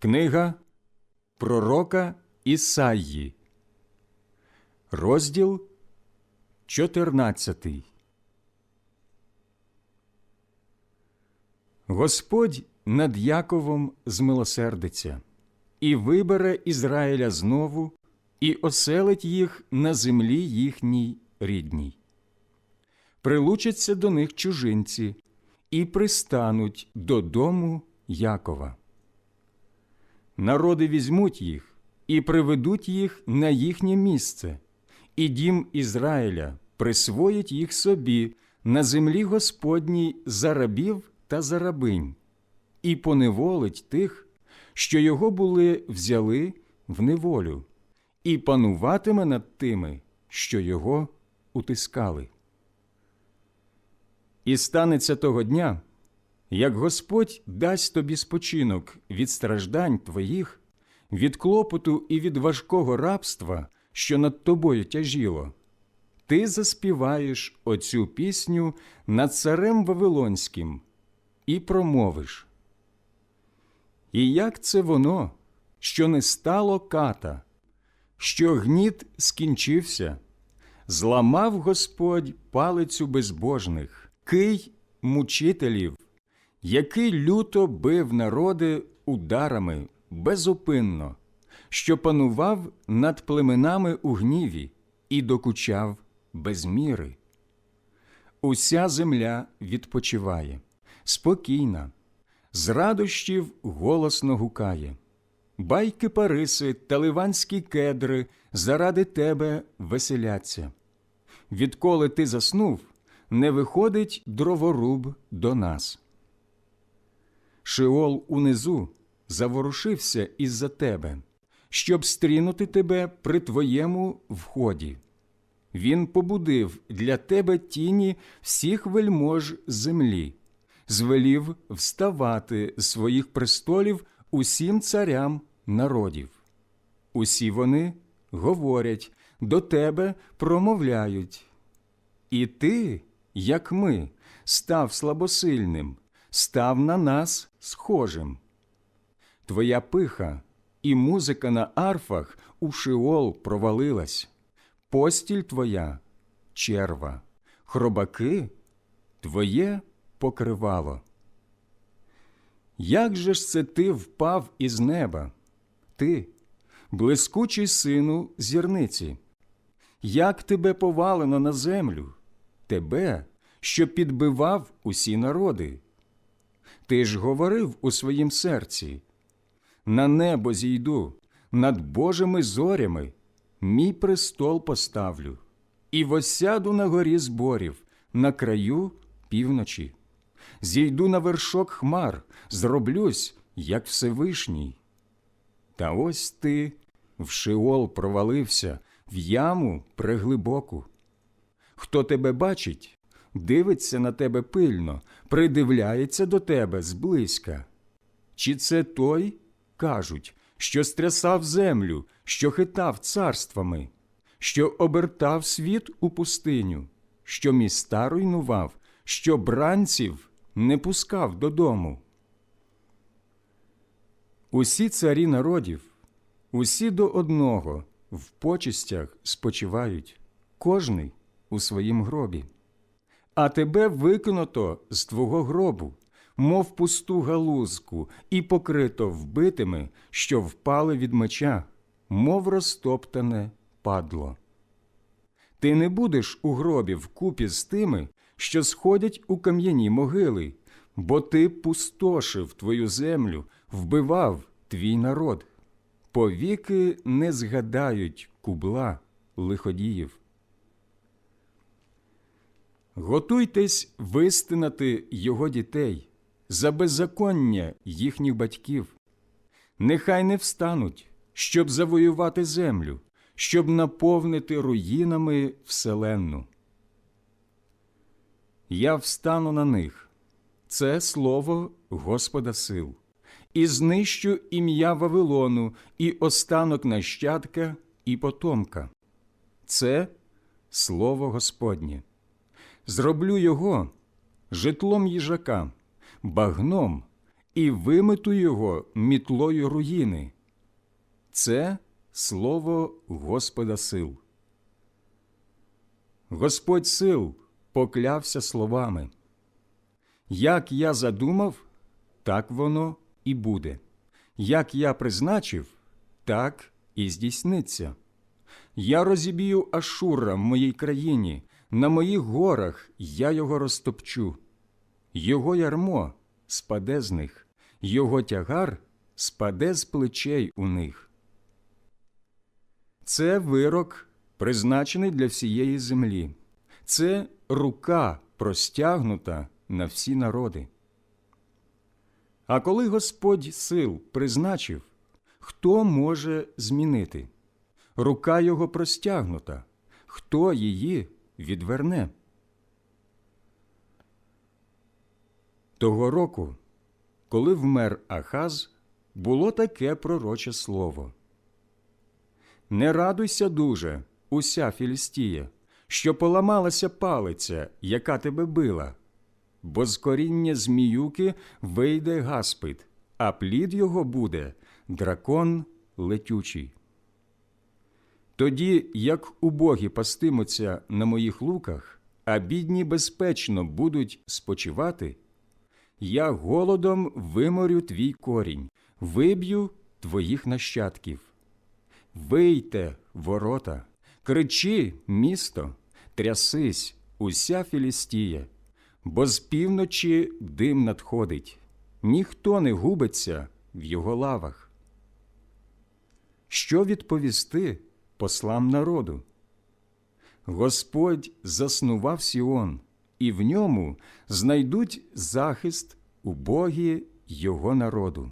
Книга Пророка Ісаї, розділ 14. Господь над Яковом змилосердиться і вибере Ізраїля знову, і оселить їх на землі їхній рідній. Прилучаться до них чужинці і пристануть додому Якова. Народи візьмуть їх і приведуть їх на їхнє місце, і дім Ізраїля присвоїть їх собі на землі Господній за рабів та за рабинь, і поневолить тих, що його були взяли в неволю, і пануватиме над тими, що його утискали. І станеться того дня, як Господь дасть тобі спочинок від страждань твоїх, від клопоту і від важкого рабства, що над тобою тяжіло, ти заспіваєш оцю пісню над царем Вавилонським і промовиш. І як це воно, що не стало ката, що гніт скінчився, зламав Господь палицю безбожних, кий мучителів, який люто бив народи ударами безупинно, що панував над племенами у гніві і докучав без міри. Уся земля відпочиває, спокійна, з радощів голосно гукає. Байки Париси та ливанські кедри заради тебе веселяться. Відколи ти заснув, не виходить дроворуб до нас. Шиол унизу заворушився із-за тебе, щоб стрінути тебе при твоєму вході. Він побудив для тебе тіні всіх вельмож землі, звелів вставати з своїх престолів усім царям народів. Усі вони говорять, до тебе промовляють. І ти, як ми, став слабосильним, став на нас схожим. Твоя пиха і музика на арфах у шиол провалилась, постіль твоя черва, хробаки твоє покривало. Як же ж це ти впав із неба, ти, блискучий сину зірниці? Як тебе повалено на землю, тебе, що підбивав усі народи? Ти ж говорив у своїм серці на небо зійду, над Божими зорями, мій престол поставлю, і восяду на горі зборів, на краю півночі. Зійду на вершок хмар, зроблюсь, як Всевишній. Та ось ти в шиол провалився, в яму преглибоку. Хто тебе бачить, дивиться на тебе пильно, придивляється до тебе зблизька. Чи це той, кажуть, що стрясав землю, що хитав царствами, що обертав світ у пустиню, що міста руйнував, що бранців не пускав додому? Усі царі народів, усі до одного в почистях спочивають, кожний у своїм гробі. А тебе викинуто з твого гробу, мов пусту галузку, і покрито вбитими, що впали від меча, мов розтоптане падло. Ти не будеш у гробі вкупі з тими, що сходять у кам'яні могили, бо ти пустошив твою землю, вбивав твій народ. Повіки не згадають кубла лиходіїв. Готуйтесь вистинати його дітей за беззаконня їхніх батьків. Нехай не встануть, щоб завоювати землю, щоб наповнити руїнами вселенну. Я встану на них це слово Господа сил, і знищу ім'я Вавилону, і останок нащадка і потомка. Це слово Господнє. Зроблю його житлом їжака, багном і вимету його мітлою руїни. Це слово Господа сил. Господь сил поклявся словами. Як я задумав, так воно і буде. Як я призначив, так і здійсниться. Я розіб'ю Ашура в моїй країні, на моїх горах я його розтопчу. Його ярмо спаде з них, його тягар спаде з плечей у них. Це вирок, призначений для всієї землі. Це рука простягнута на всі народи. А коли Господь сил призначив, хто може змінити? Рука його простягнута, хто її відверне? Того року, коли вмер Ахаз, було таке пророче слово. Не радуйся дуже, уся Філістія, що поламалася палиця, яка тебе била, бо з коріння зміюки вийде гаспид, а плід його буде дракон летючий. Тоді, як убогі пастимуться на моїх луках, а бідні безпечно будуть спочивати, я голодом виморю твій корінь, виб'ю твоїх нащадків. Вийте, ворота, кричи, місто, трясись, уся Філістія, бо з півночі дим надходить, ніхто не губиться в його лавах. Що відповісти послам народу? Господь заснував Сіон, і в ньому знайдуть захист убогі його народу.